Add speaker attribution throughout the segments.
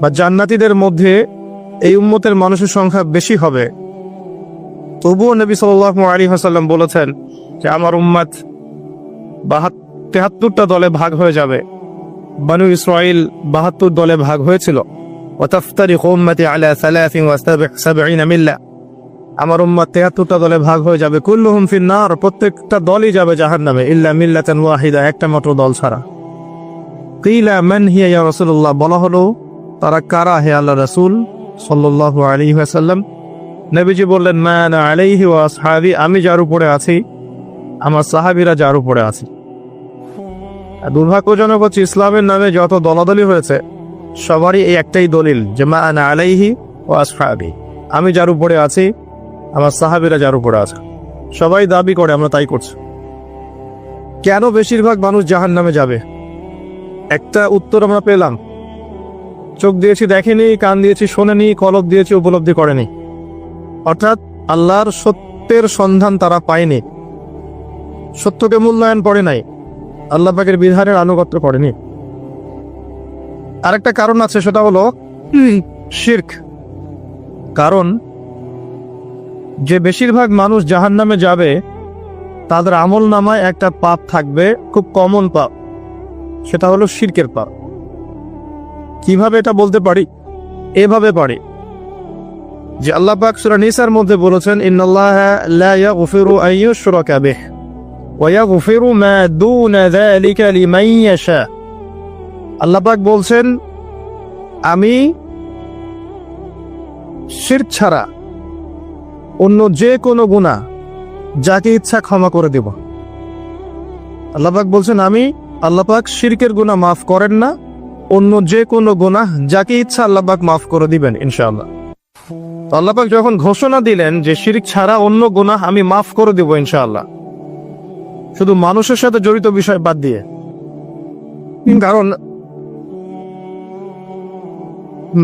Speaker 1: বা জান্নাতিদের মধ্যে এই উম্মতের মানুষের সংখ্যা বেশি হবে। তবুও নবী সাল্লাহ আলী হাসাল্লাম বলেছেন যে, আমার উম্মাদ বাহাত, তেহাত্তরটা দলে ভাগ হয়ে যাবে। বানু ইসরায়েল বাহাত্তর দলে ভাগ হয়েছিল। আমার উম্মাদ তেহাত্তরটা দলে ভাগ হয়ে যাবে। কুল্লুহুম ফিন্নার, প্রত্যেকটা দলই যাবে জাহান নামে ইল্লা মিল্লাতেন ওয়াহিদা, একটা মাত্র দল ছাড়া। কিলা মান হিয়া রসুল্লাহ বলা হলো তারা কারা হে আল্লাহ রাসূল সাল্লাল্লাহু আলাইহি ওয়াসাল্লাম? নবীজি বললেন, মা আনা আলাইহি ওয়া আসহাবি, আমি যার উপরে আছি, আমার সাহাবীরা যার উপরে আছে। দুর্ভাগ্যজনক হচ্ছে ইসলামের নামে যত দলাদলি হয়েছে, সবারই এই একটাই দলিল যে, মা আনা আলাইহি ও আসহাবি, আমি যার উপরে আছি, আমার সাহাবীরা যার উপরে আছে। সবাই দাবি করে, আমরা তাই করছি। কেন বেশিরভাগ মানুষ জাহান নামে যাবে? একটা উত্তর আমরা পেলাম চোখ দিয়েছি, দেখেনি, কান দিয়েছি, শোনেনি, কলব দিয়েছি, উপলব্ধি করেনি। অর্থাৎ আল্লাহর সত্যের সন্ধান তারা পায়নি। সত্যকে মূল্যায়ন করে নাই। আল্লাহ পাকের বিধানের আনুগত্য করেনি। আরেকটা কারণ আছে, সেটা হলো শির্ক। কারণ যে বেশিরভাগ মানুষ জাহান নামে যাবে, তাদের আমল নামায় একটা পাপ থাকবে, খুব কমন পাপ। সেটা হলো শির্কের পাপ। কীভাবে এটা বলতে পারি? এভাবে পারি। যে আল্লাহ পাক সূরা নিসার মধ্যে বলেছেন, ইন্নাল্লাহা লা ইয়াগফিরু আন ইউশরাকা বিহি ওয়া ইয়াগফিরু মা দুনা যালিকা লিমান ইয়াশা। আল্লাহ পাক বলছেন, আমি শিরক ছাড়া অন্য যে কোনো গুনাহ যাকে ইচ্ছা ক্ষমা করে দেব। আল্লাহ পাক বলছেন, আমি আল্লাহ পাক শিরকের গুনাহ মাফ করেন না অন্য যে কোনো গুনাহ যাকে ইচ্ছা আল্লাহ পাক মাফ করে দিবেন, ইনশাআল্লাহ। তো আল্লাহ যখন ঘোষণা দিলেন যে শিরিক ছাড়া অন্য গুনাহ আমি মাফ করে দেব, ইনশাআল্লাহ। শুধু মানুষের সাথে জড়িত বিষয় বাদ দিয়ে। কারণ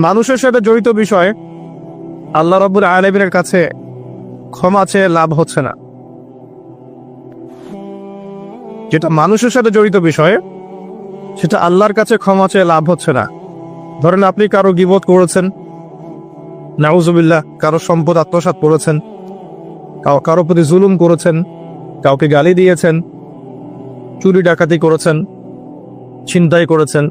Speaker 1: মানুষের সাথে জড়িত বিষয় আল্লাহ রব্বুল আলমিনের কাছে ক্ষমা চেয়ে লাভ হচ্ছে না। যেটা মানুষের সাথে জড়িত বিষয় সেটা আল্লাহর কাছে ক্ষমা চেয়ে লাভ হচ্ছে না। ধরেন আপনি কারও গিবত করেছেন, নাউজুবিল্লাহ, কারও সম্পদ আত্মসাৎ করেছেন কারও প্রতি জুলুম করেছেন, কাউকে গালি দিয়েছেন, চুরি ডাকাতি করেছেন, ছিনতাই করেছেন,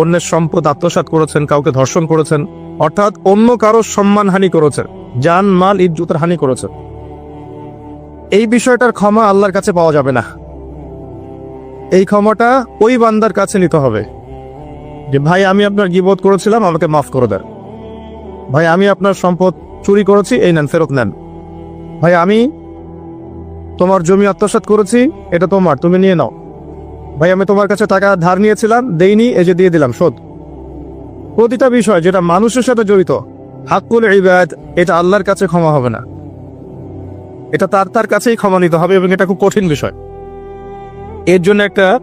Speaker 1: অন্যের সম্পদ আত্মসাৎ করেছেন, কাউকে ধর্ষণ করেছেন, অর্থাৎ অন্য কারও সম্মানহানি করেছেন যান মাল, ইজ্জতের হানি করেছেন। এই বিষয়টার ক্ষমা আল্লাহর কাছে পাওয়া যাবে না। এই ক্ষমাটা ওই বান্দার কাছে নিতে হবে। যে, ভাই, আমি আপনার গিবোধ করেছিলাম, আমাকে মাফ করে দেন। ভাই, আমি আপনার সম্পদ চুরি করেছি, এই নেন, ফেরত নেন। ভাই, আমি তোমার জমি আত্মসাৎ করেছি, এটা তোমার, তুমি নিয়ে নাও। ভাই, আমি তোমার কাছে টাকা ধার নিয়েছিলাম, দেইনি, এই যে দিয়ে দিলাম, শোধ। প্রতিটা বিষয় যেটা মানুষের সাথে জড়িত, হাক্কুল ইবাদ, এটা আল্লাহর কাছে ক্ষমা হবে না। এটা তার তার কাছেই ক্ষমা নিতে হবে এবং এটা খুব কঠিন বিষয়। এর জন্য একটা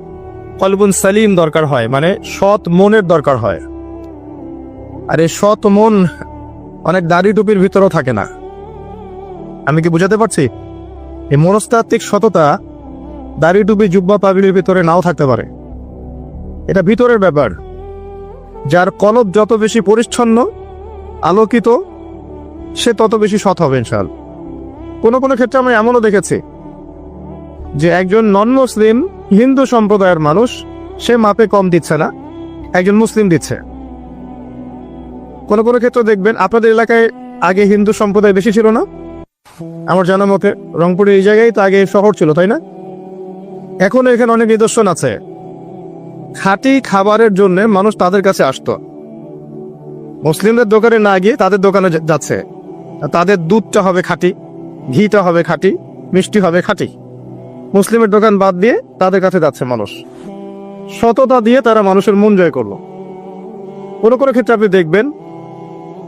Speaker 1: কলবুন সালিম দরকার হয় মানে সৎ মনের দরকার হয়। আর এই সৎ মন অনেক দাড়ি টুপির ভিতরেও থাকে না। আমি কি বুঝাতে পারছি? এই মনস্তাত্ত্বিক সততা দাড়ি টুপি, জুব্বা, পাগড়ির ভিতরে নাও থাকতে পারে। এটা ভিতরের ব্যাপার, যার কলব যত বেশি পরিচ্ছন্ন, আলোকিত, সে তত বেশি সৎ হবে ইনশাল কোনো কোনো ক্ষেত্রে আমি এমনও দেখেছি যে একজন নন মুসলিম হিন্দু সম্প্রদায়ের মানুষ, সে মাপে কম দিচ্ছে না, একজন মুসলিম দিচ্ছে। কোনো কোনো ক্ষেত্রে দেখবেন আপনাদের এলাকায় আগে হিন্দু সম্প্রদায় বেশি ছিল না? আমার জানা মতে রংপুরের এই জায়গায় তো আগে শহর ছিল, তাই না? এখনও এখানে অনেক নিদর্শন আছে। খাঁটি খাবারের জন্য মানুষ তাদের কাছে আসতো। মুসলিমদের দোকানে না গিয়ে তাদের দোকানে যাচ্ছে। তাদের দুধটা হবে খাঁটি, ঘিটা হবে খাঁটি, মিষ্টি হবে খাঁটি। মুসলিমের দোকান বাদ দিয়ে তাদের কাছে যাচ্ছে মানুষ। সততা দিয়ে তারা মানুষের মন জয় করল। কোনো কোনো ক্ষেত্রে আপনি দেখবেন,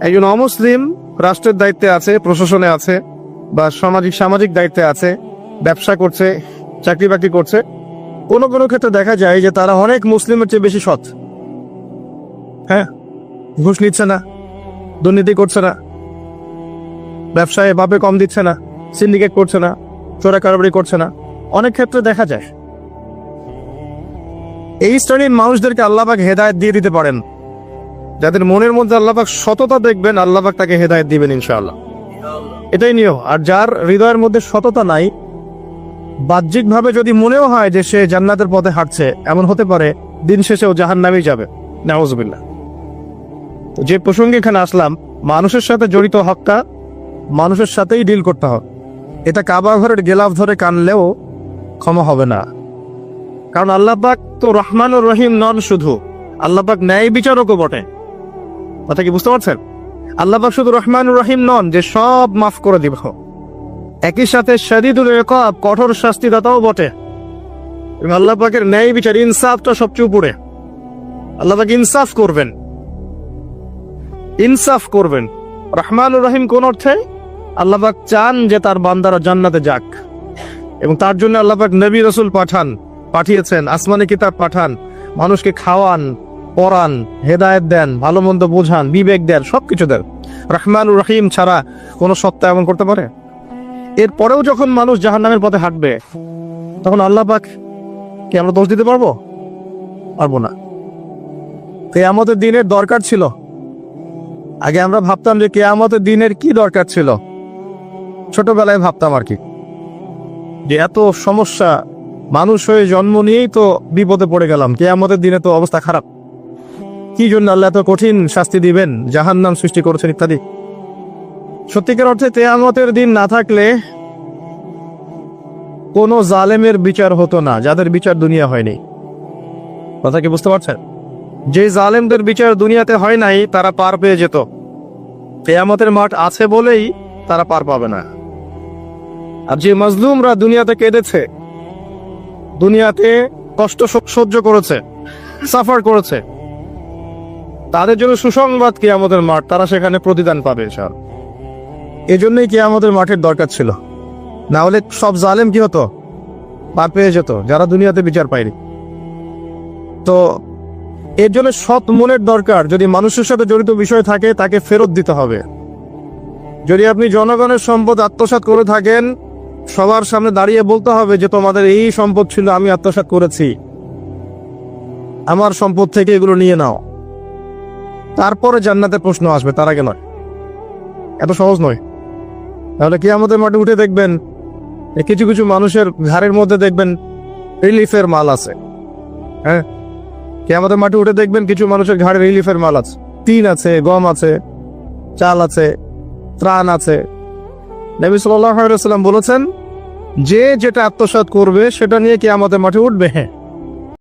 Speaker 1: একজন অমুসলিম রাষ্ট্রের দায়িত্বে আছে, প্রশাসনে আছে, বা সামাজিক সামাজিক দায়িত্বে আছে, ব্যবসা করছে, চাকরি বাকরি করছে। কোনো কোনো ক্ষেত্রে দেখা যায় যে তারা অনেক মুসলিমের চেয়ে বেশি সৎ। হ্যাঁ ঘুষ নিচ্ছে না, দুর্নীতি করছে না, ব্যবসায় ভাবে কম দিচ্ছে না, সিন্ডিকেট করছে না চোরা কারবারি করছে না। অনেক ক্ষেত্রে দেখা যায়। এই শ্রেণির মানুষদেরকে আল্লাহবাক হেদায়ত দিয়ে দিতে পারেন। যাদের মনের মধ্যে আল্লাপাক সততা দেখবেন আল্লাহবাক তাকে হেদায়েত দিবেন ইনশাআল্লাহ। এটাই নিয়ম। আর যার হৃদয়ের মধ্যে সততা নাই, বাহ্যিকভাবে যদি মনেও হয় যে সে জান্নাতের পথে হাঁটছে, এমন হতে পারে দিন শেষে ও জাহান নামেই যাবে। নাউজবিল্লাহ। যে প্রসঙ্গে এখানে আসলাম, মানুষের সাথে জড়িত হকটা মানুষের সাথেই ডিল করতে হবে। এটা কাবা ঘরের গেলাফ ধরে কানলেও ক্ষমা হবে না। কারণ আল্লাপাক তো রহমানুর রহিম নন শুধু। আল্লাপাক ন্যায় বিচারকও বটে। কথা কি বুঝতে পারছেন? আল্লাপাক শুধু রহমানুর রহিম নন, যে সব মাফ করে দিব। একই সাথে শাদিদুল ইকাব কঠোর শাস্তিদাতাও বটে। এবং আল্লাহ পাকের ন্যায় বিচার, ইনসাফটা সবচেয়ে উপরে। আল্লাহ পাক ইনসাফ করবেন। ইনসাফ করবেন। রহমানুর রহিম কোন অর্থে? আল্লাহ পাক চান যে তার বান্দারা জান্নাতে যাক। এবং তার জন্য আল্লাহ পাক নবী রসুল পাঠান, পাঠিয়েছেন, আসমানি কিতাব পাঠান, মানুষকে খাওয়ান, পড়ান, হেদায়ত দেন, ভালো মন্দ বোঝান, বিবেক দেন, সবকিছু দেন। রহমানুর রহিম ছাড়া কোনো সত্তা এমন করতে পারে? এরপরেও যখন মানুষ জাহান নামের পথে হাঁটবে, তখন আল্লাহ পাক কি আমরা দোষ দিতে পারব? পারব না। কেয়ামতের দিনের দরকার ছিল। আগে আমরা ভাবতাম যে কেয়ামতের দিনের কি দরকার ছিল? ছোটবেলায় ভাবতাম আর কি। যে এত সমস্যা, মানুষ হয়ে জন্ম নিয়েই তো বিপদে পড়ে গেলাম, কেয়ামতের দিনে তো অবস্থা খারাপ। কি জন্য আল্লাহ এত কঠিন শাস্তি দিবেন, জাহান্নাম সৃষ্টি করেছেন ইত্যাদি? সত্যিকার অর্থে তেয়ামতের দিন না থাকলে কোনো জালেমের বিচার হতো না, যাদের বিচার দুনিয়া হয়নি। কথা কি বুঝতে পারছেন? যে জালেমদের বিচার দুনিয়াতে হয় নাই, তারা পার পেয়ে যেত। তেয়ামতের মাঠ আছে বলেই তারা পার পাবে না। আর যে মজলুমরা দুনিয়াতে কেঁদেছে, দুনিয়াতে কষ্ট সহ্য করেছে, সাফার করেছে, তাদের জন্য সুসংবাদ কি আমাদের মাঠ, তারা সেখানে প্রতিদান পাবে স্যার এজন্যই কি আমাদের মাঠের দরকার ছিল। না হলে সব জালেম কি হতো? পার পেয়ে যেত, যারা দুনিয়াতে বিচার পায়নি। তো এর জন্য সৎ মনের দরকার, যদি মানুষের সাথে জড়িত বিষয় থাকে, তাকে ফেরত দিতে হবে। যদি আপনি জনগণের সম্পদ আত্মসাৎ করে থাকেন সবার সামনে দাঁড়িয়ে বলতে হবে যে তোমাদের এই সম্পদ ছিল আমি আত্মসাৎ করেছি। আমার সম্পদ থেকে এগুলো নিয়ে নাও। তারপরে জান্নাতের প্রশ্ন আসবে, তার আগে নয়। এত সহজ নয়। তাহলে কি আমাদের মাঠে উঠে দেখবেন কিছু কিছু মানুষের ঘাড়ের মধ্যে দেখবেন রিলিফের মাল আছে। হ্যাঁ? কে আমাদের মাঠে উঠে দেখবেন কিছু মানুষের ঘাড়ে রিলিফের মাল আছে। তিন আছে, গম আছে, চাল আছে, ত্রাণ আছে। নবী সাল্লাম বলেছেন যে যেটা আত্মসাত করবে সেটা নিয়ে কি আমাদের মাঠে উঠবে? হ্যাঁ